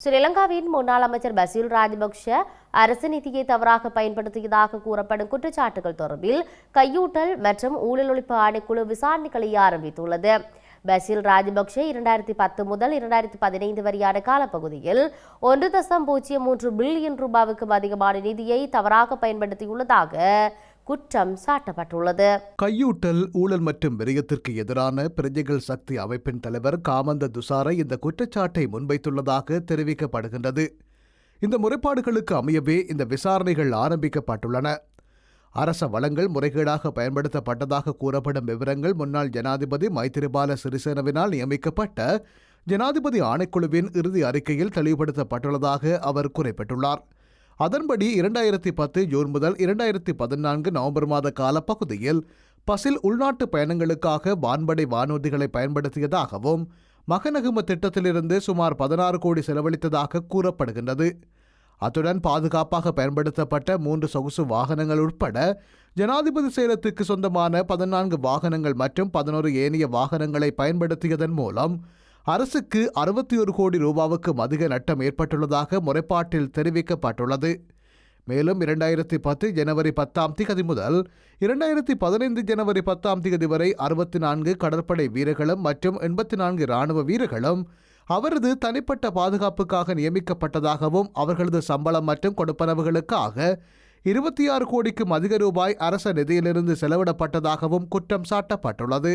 ஸ்ரீலங்காவின் முன்னாள் அமைச்சர் பசில் ராஜபக்ஷ அரசு நிதியை தவறாக பயன்படுத்தியதாக கூறப்படும் குற்றச்சாட்டுகள் தொடர்பில் கையூட்டல் மற்றும் ஊழல் ஒழிப்பு ஆணைக்குழு விசாரணைகளை ஆரம்பித்துள்ளது பசில் ராஜபக்ஷ இரண்டாயிரத்தி பத்து முதல் இரண்டாயிரத்தி பதினைந்து வரையான காலப்பகுதியில் ஒன்று தசம் பூஜ்ஜியம் மூன்று பில்லியன் ரூபாவுக்கும் அதிகமான நிதியை தவறாக பயன்படுத்தியுள்ளதாக குற்றம் சாட்டப்பட்டுள்ளது. கையூட்டல் ஊழல் மற்றும் விரயத்திற்கு எதிரான பிரஜைகள் சக்தி அமைப்பின் தலைவர் காமந்த துசாரை இந்த குற்றச்சாட்டை முன்வைத்துள்ளதாக தெரிவிக்கப்படுகின்றது. இந்த முறைப்பாடுகளுக்கு அமையவே இந்த விசாரணைகள் ஆரம்பிக்கப்பட்டுள்ளன. அரச வளங்கள் முறைகேடாக பயன்படுத்தப்பட்டதாக கூறப்படும் விவரங்கள் முன்னாள் ஜனாதிபதி மைத்திரிபால சிறிசேனவினால் நியமிக்கப்பட்ட ஜனாதிபதி ஆணைக்குழுவின் இறுதி அறிக்கையில் தெளிவுபடுத்தப்பட்டுள்ளதாக அவர் குறிப்பிட்டுள்ளார். அதன்படி இரண்டாயிரத்தி பத்து ஜூன் முதல் இரண்டாயிரத்தி பதினான்கு நவம்பர் மாத காலப்பகுதியில் பசில் உள்நாட்டு பயணங்களுக்காக வான்படை வானூர்திகளை பயன்படுத்தியதாகவும் மகநகும திட்டத்திலிருந்து சுமார் பதினாறு கோடி செலவழித்ததாக கூறப்படுகின்றது. அத்துடன் பாதுகாப்பாக பயன்படுத்தப்பட்ட மூன்று சொகுசு வாகனங்கள் உட்பட ஜனாதிபதி சேலத்துக்கு சொந்தமான பதினான்கு வாகனங்கள் மற்றும் பதினோரு ஏனைய வாகனங்களை பயன்படுத்தியதன் மூலம் அரசுக்கு அறுபத்தி ஒரு கோடி ரூபாவுக்கும் அதிக நட்டம் ஏற்பட்டுள்ளதாக முறைப்பாட்டில் தெரிவிக்கப்பட்டுள்ளது. மேலும் இரண்டாயிரத்தி பத்து ஜனவரி பத்தாம் திகதி முதல் இரண்டாயிரத்தி பதினைந்து ஜனவரி பத்தாம் திகதி வரை அறுபத்தி நான்கு கடற்படை வீரர்களும் மற்றும் எண்பத்தி நான்கு இராணுவ வீரர்களும் அவரது தனிப்பட்ட பாதுகாப்புக்காக நியமிக்கப்பட்டதாகவும் அவர்களது சம்பளம் மற்றும் கொடுப்பனவுகளுக்காக இருபத்தி ஆறு கோடிக்கும் அதிக ரூபாய் அரச நிதியிலிருந்து செலவிடப்பட்டதாகவும் குற்றம் சாட்டப்பட்டுள்ளது.